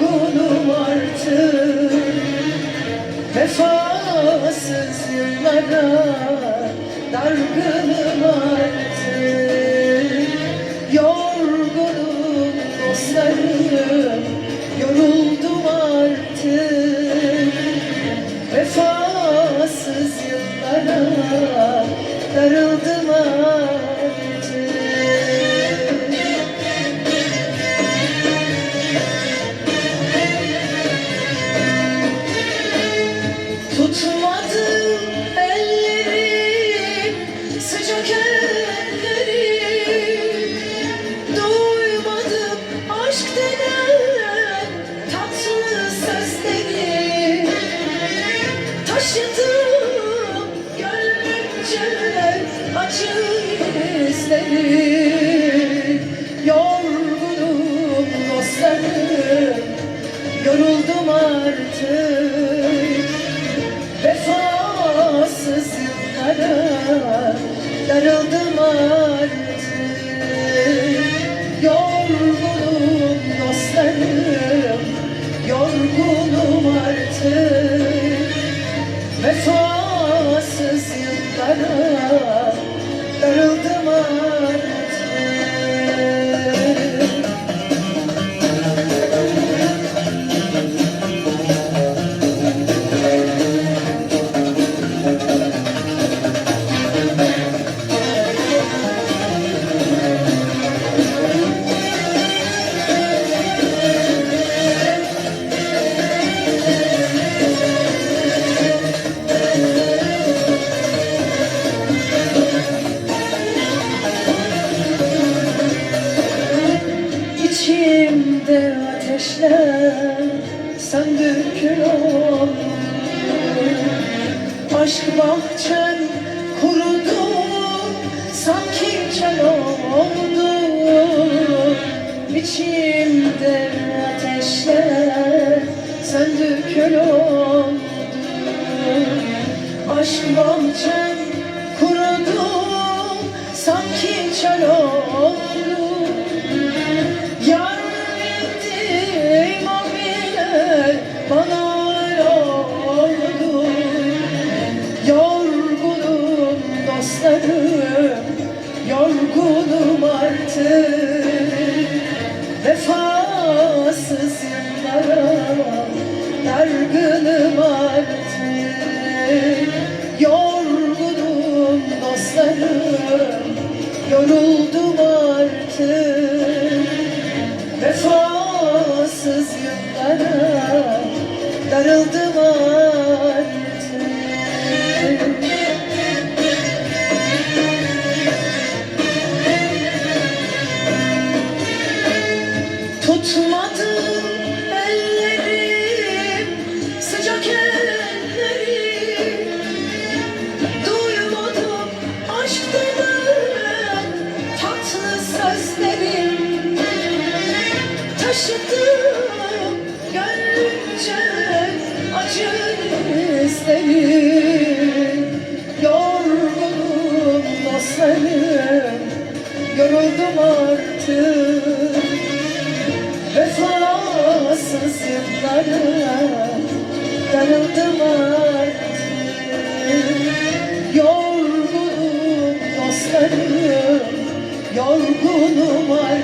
yorgunum artık. Vefasız yıllara dargınım artık. Yorgunum dostlarım, yoruldum artık. Vefasız yıllara darıldım gönlümce acı izleri Yorgunum dostlarım Yoruldum artık. Vefasız yıllara Darıldım artık yıllara söndü kül oldu Aşk bahçem kurudu sanki çel oldu. İçimde ateşler kül oldu Aşk bahçem artık Vefasız yıllara dargınım artık. Yorgunum dostlarım, yoruldum artık. Vefasız yıllara darıldım artık Taşıdım gönlümce acı izlerim Yorgunum dostlarım, yoruldum artık. Vefasız yıllara darıldım artık. Yorgunum dostlarım, yorgunum artık